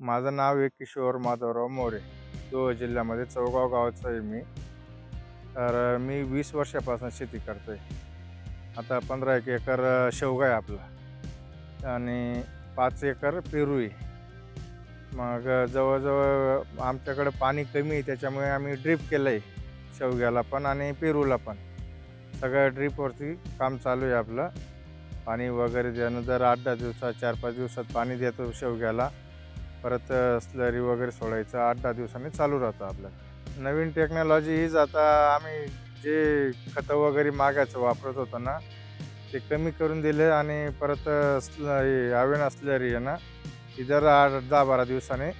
माझं नाव आहे किशोर माधवराव मोरे. दोह जिल्ह्यामध्ये चौगाव गावाचं आहे मी. तर मी वीस वर्षापासून शेती करतो आहे आता पंधरा एक एकर शेवगा आहे आपला. आणि पाच एकर पेरू आहे. मग जवळजवळ आमच्याकडे पाणी कमी आहे त्याच्यामुळे आम्ही ड्रीप केलं आहे शेवग्याला पण आणि पेरूला पण. सगळ्या ड्रीपवरती काम चालू आहे आपलं. पाणी वगैरे देणं दर आठ दहा दिवसात चार पाच दिवसात पाणी देतो शेवग्याला. परत स्लरी वगैरे सोडायचं आठ दहा दिवसांनी चालू राहतं आपलं. नवीन टेक्नॉलॉजी हीच आता आम्ही जे खतं वगैरे मागायचं वापरत होतो ना ते कमी करून दिले आणि परत स्ल हे अवेना स्लरी आहे ना ती जर आठ दहा बारा दिवसाने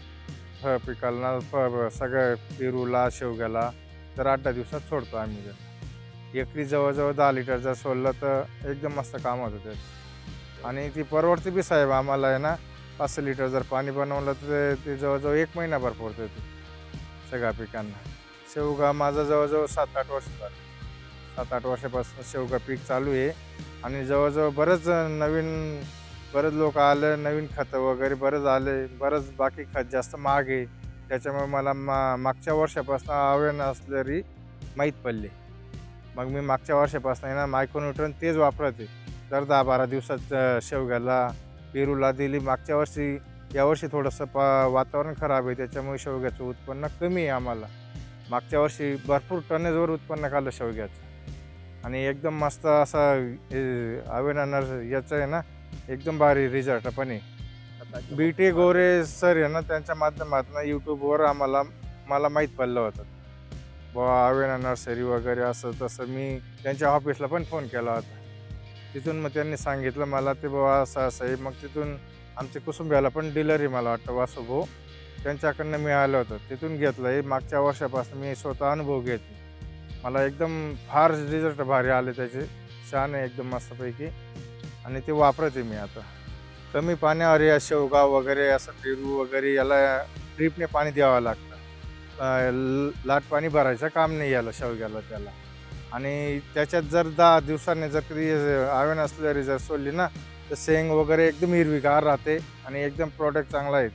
फळ पिकाला फ सगळ्या पेरूला शेवग्याला तर आठ दहा दिवसात सोडतो आम्ही जर एकरी जवळजवळ दहा लिटर जर सोडलं तर एकदम मस्त काम होतं ते. आणि ती परवडते बी साहेब आम्हाला आहे ना पाच सहा लिटर जर पाणी बनवलं तर ते- ते जवळजवळ एक महिनाभर पुरतं ते सगळ्या पिकांना. शेवगा माझा जवळजवळ सात आठ वर्ष झालं. सात आठ वर्षापासून शेवगा पीक चालू आहे. आणि जवळजवळ बरंच नवीन बरेच लोक आलं नवीन खतं वगैरे बरंच आले बरंच बाकी खत जास्त महाग आहे. त्याच्यामुळे मला मा मागच्या वर्षापासून अवेअर असलेली माहीत पडली. मग मी मागच्या वर्षापासून आहे ना मायक्रोन्युट्रन तेच वापरते दर दहा बारा दिवसात शेवग्याला पेरूला दिली. मागच्या वर्षी यावर्षी थोडंसं पा वातावरण खराब आहे त्याच्यामुळे शेवग्याचं उत्पन्न कमी आहे आम्हाला. मागच्या वर्षी भरपूर टनेजवर उत्पन्न काढलं शेवग्याचं. आणि एकदम मस्त असा अवेनर याचं आहे ना एकदम भारी रिझल्ट पण आहे बी टी गोरे सर आहे ना त्यांच्या माध्यमातून यूट्यूबवर आम्हाला मला माहीत पडलं होतं. बुवा अवेना नर्सरी वगैरे असं तसं मी त्यांच्या ऑफिसला पण फोन केला होता. तिथून मग त्यांनी सांगितलं मला ते बाबा असं असं आहे. मग तिथून आमच्या कुसुंब्याला पण डिलर आहे मला वाटतं वासुभाऊ त्यांच्याकडनं मिळालं होतं. तिथून घेतलं हे. मागच्या वर्षापासून मी स्वतः अनुभव घेते मला एकदम फार रिझल्ट भारी आले त्याचे. छान आहे एकदम मस्तपैकी. आणि ते वापरते मी आता. कमी पाण्यावर या शेवगा वगैरे असं पेरू वगैरे याला ड्रीपने पाणी द्यावं लागतं. लाट पाणी भरायचं काम नाही याला शेवग्याला त्याला. आणि त्याच्यात जर दहा दिवसांनी जर कधी आवेन असलेली जर सोडली ना तर सेंग वगैरे एकदम हिरवीगार राहते आणि एकदम प्रॉडक्ट चांगला आहे